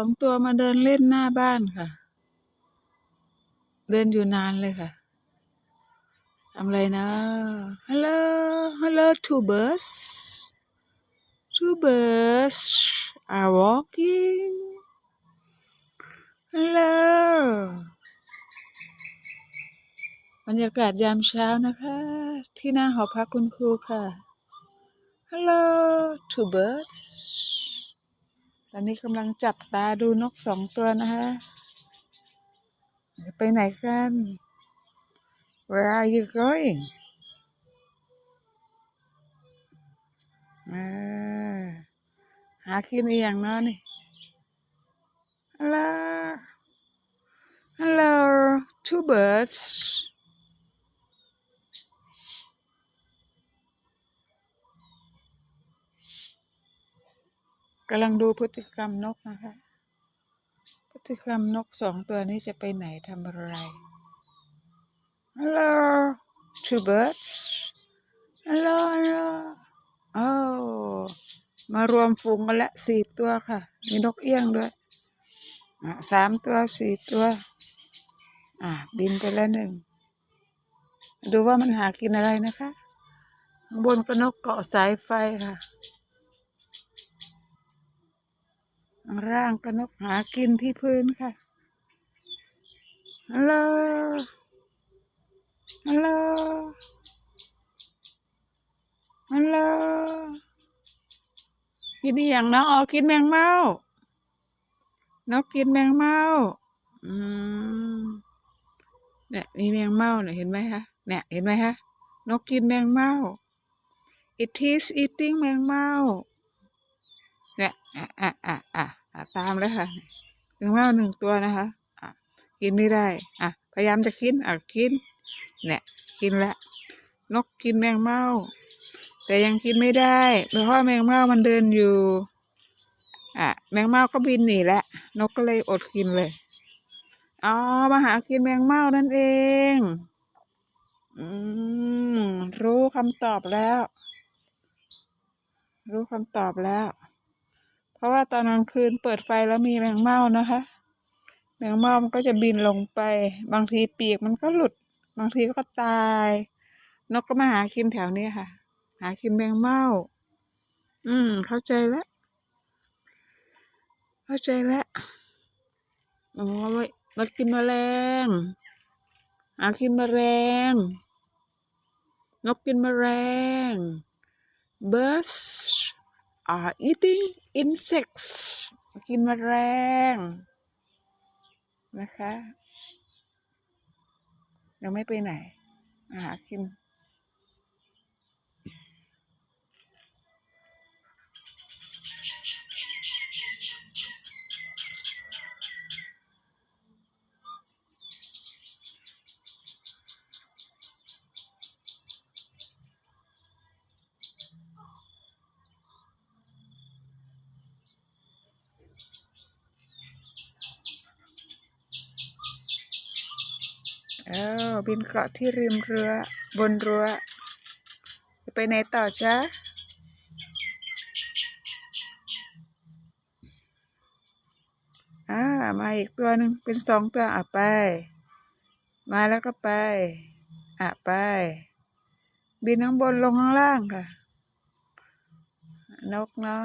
สองตัวมาเดินเล่นหน้าบ้านค่ะ เดินอยู่นานเลยค่ะทำอะไรนะ Hello Hello two birds two birds are walking Hello บรรยากาศยามเช้านะคะ ที่หน้าหอพักคุณครูค่ะ Hello two birds ตอนนี้กำลังจับตาดูนกสองตัวนะคะจะไปไหนกัน Where are you going อ่าหากินอีอย่างเนาะนี่ Hello Hello two birds กำลังดูพฤติกรรมนกนะคะ พฤติกรรมนกสองตัวนี้จะไปไหนทำอะไร Hello two birds Hello Hello โอ้มารวมฝูงกันละสี่ตัวค่ะ มีนกเอี้ยงด้วยสามตัวสี่ตัว อะบินไปแล้วหนึ่ง ดูว่ามันหากินอะไรนะคะ ข้างบนก็นกเกาะสายไฟค่ะ ข้างล่างก็นกหากินที่พื้นค่ะ ฮัลโหล ฮัลโหล ฮัลโหล กินอย่างน้องอ๋อกินแมงเม่านกกินแมงเม่าอืมเนี่ยมีแมงเม่าเนี่ยเห็นไหมคะ เนี่ยเห็นไหมคะ นกกินแมงเม่า it is eating แมงเม่า อะอะอะอะอะตามเลยค่ะแมงเม่าหนึ่งตัวนะคะ อะ กินไม่ได้ อะ พยายามจะกิน อะ กิน เนี่ย กินละ นกกินแมงเม่า แต่ยังกินไม่ได้ เพราะว่าแมงเม่ามันเดินอยู่ อะ แมงเม่าก็บินหนีแล้วนกก็เลยอดกินเลย อ๋อ มาหากินแมงเม่านั่นเอง อืม รู้คำตอบแล้ว รู้คำตอบแล้ว เพราะว่าตอนกลางคืนเปิดไฟแล้วมีแมงเม่านะคะ แมงเม่ามันก็จะบินลงไป บางทีปีกมันก็หลุด บางทีก็ตาย นกก็มาหากินแถวนี้ค่ะ หากินแมงเม่า อืม เข้าใจแล้วเข้าใจแล้วอ๋อไว้มากินแมลงหากินแมลงนกกินแมลง birds are eating insects กินแมลงนะคะ ยังไม่ไปไหนหากิน เออบินเกาะที่ริมเรือบนรั้วจะไปไหนต่อจ๊ะอ่ามาอีกตัวหนึ่งเป็นสองตัวอะไป มาแล้วก็ไปอะไป บินข้างบนลงข้างล่างค่ะ นกเนาะ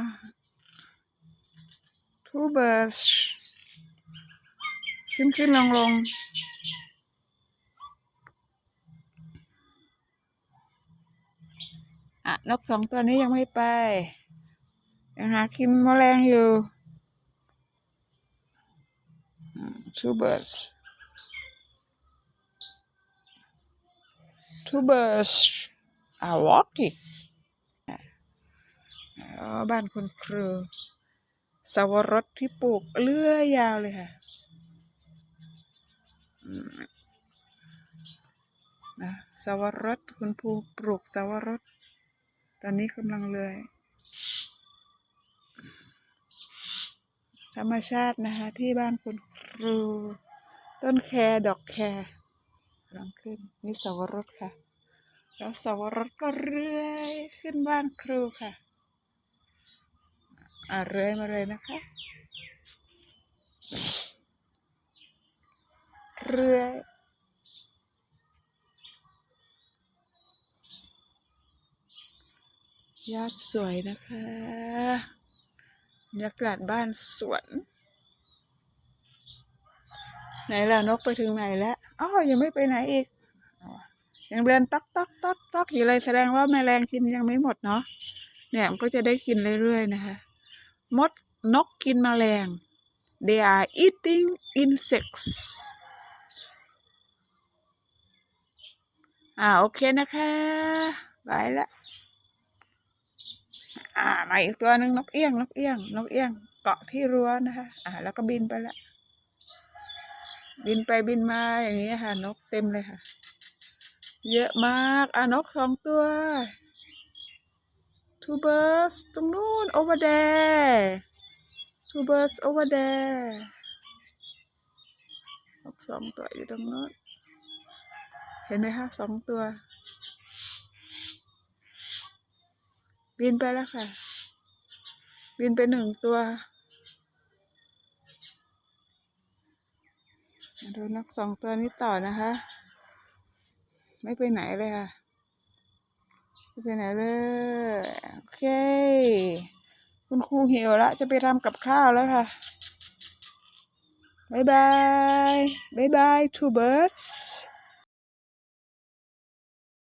two birds ขึ้นขึ้นลงลง อะนกสองตัวนี้ยังไม่ไปยังหากินแมลงอยู่ two birds two birds are walking อ๋อบ้านคุณครูสวรสที่ปลูกเลื่อยยาวเลยค่ะนะสวรสคุณครูปลูกสวรส ตอนนี้กำลังเลยธรรมชาตินะคะที่บ้านคุณครู ต้นแครดอกแคกำลังขึ้นนี่สวรสค่ะ แล้วสวรสก็เรื่อยขึ้นบ้านครูค่ะ อ่าเรื่อยมาเลยนะคะ เรื่อย ยอดสวยนะคะบรรยากาศบ้านสวน ไหนล่ะนกไปถึงไหนแล้วอ้าวยังไม่ไปไหนอีกอยังเดินต๊อกต๊อกต๊อกต๊อกอยู่เลยแสดงว่าแมลงกินยังไม่หมดเนาะเนี่ยมันก็จะได้กินเรื่อยๆนะคะ มดนกกินแมลง they are eating insects อ่าโอเคนะคะไปละ อ่ามาอีกตัวหนึ่งนกเอี้ยงนกเอี้ยงนกเอี้ยง เกาะที่รั้วนะคะ อ่า แล้วก็บินไปละบินไปบินมาอย่างนี้ค่ะ นกเต็มเลยค่ะ เยอะมากอะนกสองตัว two birds ตรงนู้น over there two birds over there นกสองตัวอยู่ตรงนู้น เห็นไหมคะสองตัว บินไปแล้วค่ะ บินไปหนึ่งตัวดูนกสองตัวนี้ต่อนะคะ ไม่ไปไหนเลยค่ะ ไม่ไปไหนเลย โอเค คุณครูหิวแล้วจะไปทำกับข้าวแล้วค่ะบายบายบายบาย two birds